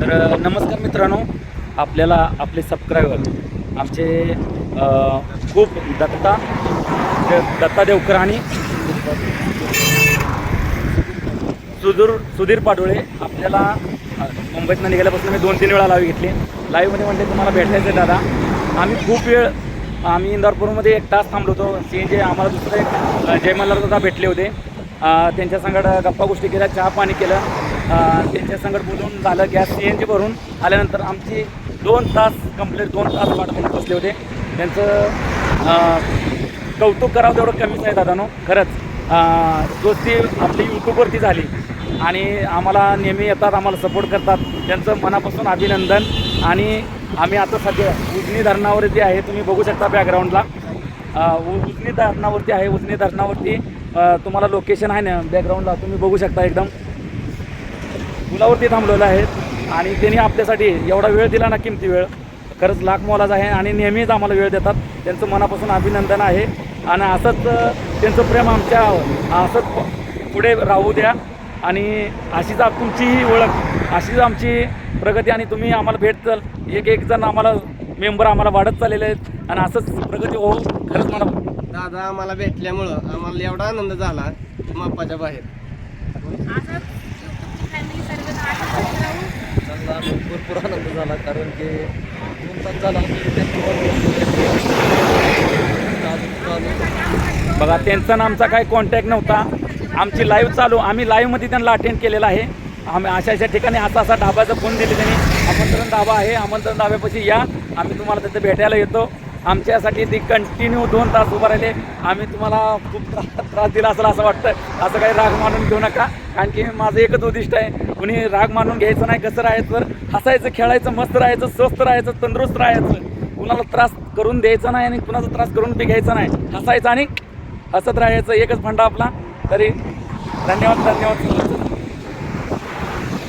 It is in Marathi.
तर नमस्कार मित्रांनो आपल्याला आपले सबस्क्रायबर आमचे खूप दत्ता दत्ता देवकर आणि सुधीर सुधीर पाडोळे आपल्याला मुंबईतनं निघाल्यापासून मी दोन तीन वेळा लाईव्ह घेतली. लाईव्हमध्ये म्हणते तुम्हाला भेटायचं आहे दादा. आम्ही खूप वेळ आम्ही इंदापूरमध्ये एक तास थांबलो होतो. सी जे आम्हाला दुसरं एक जय दादा भेटले होते. त्यांच्या संगड गप्पा गोष्टी केल्या चहा पाणी केलं. त्यांच्यासंगत बोलून झालं गॅस सी एन जी भरून आल्यानंतर आमची दोन तास कंप्लीट दोन तास वाट बसले होते. त्यांचं कौतुक करावं तेवढं कमीच आहे दादानो खरंच. दोस्ती आपली यूट्यूबवरती झाली आणि आम्हाला नेहमी येतात आम्हाला सपोर्ट करतात. त्यांचं मनापासून अभिनंदन आणि आम्ही आता सध्या उजनी धरणावरती आहे तुम्ही बघू शकता बॅकग्राऊंडला उ- उजनी धरणावरती आहे उजनी धरणावरती तुम्हाला लोकेशन आहे ना बॅकग्राऊंडला तुम्ही बघू शकता एकदम. पुलावरती थांबलेलं आहेत आणि त्यांनी आपल्यासाठी एवढा वेळ दिला ना किमती वेळ. खरंच लाख मोलाचा आहे आणि नेहमीच आम्हाला वेळ देतात. त्यांचं मनापासून अभिनंदन आहे. आणि असंच त्यांचं प्रेम आमच्या असंच पुढे राहू द्या. आणि अशीच आप- तुमची ही ओळख अशीच आमची प्रगती आणि तुम्ही आम्हाला भेटताल एक एक जण आम्हाला मेंबर आम्हाला वाढत चाललेले आहेत. आणि असंच प्रगती हो खरंच मला दादा आम्हाला भेटल्यामुळं आम्हाला एवढा आनंद झाला मापाच्या बाहेर असंच युट्यूबची फॅमिली सर्वजण आशीर्वाद राहू त्यांना झाला कारण की दोन तास झाला बघा त्यांचा आमचा काही कॉन्टॅक्ट नव्हता. आमची लाईव्ह चालू आम्ही लाईव्हमध्ये त्यांना अटेंड केलेला आहे. आम्ही अशा अशा ठिकाणी असा असा ढाब्याचा फोन दिले त्यांनी आमंत्रण ढाबा आहे आमंत्रण ढाब्यापाशी या. आम्ही तुम्हाला तिथे भेटायला येतो. आमच्यासाठी ती कंटिन्यू दोन तास उभं राहिले. आम्ही तुम्हाला खूप त्रास त्रास दिला असेल असं वाटतं. असं काही राग मानून घेऊ नका. कारण की माझं एकच उद्दिष्ट आहे. कुणी राग मानून घ्यायचं नाही कसं राहायचं? तर हसायचं खेळायचं मस्त राहायचं स्वस्त राहायचं तंदुरुस्त राहायचं. कुणाला त्रास करून द्यायचा नाही आणि कुणाचा त्रास करून बी घ्यायचा नाही. हसायचं आणि हसत राहायचं. एकच फंडा आपला. तरी धन्यवाद धन्यवाद.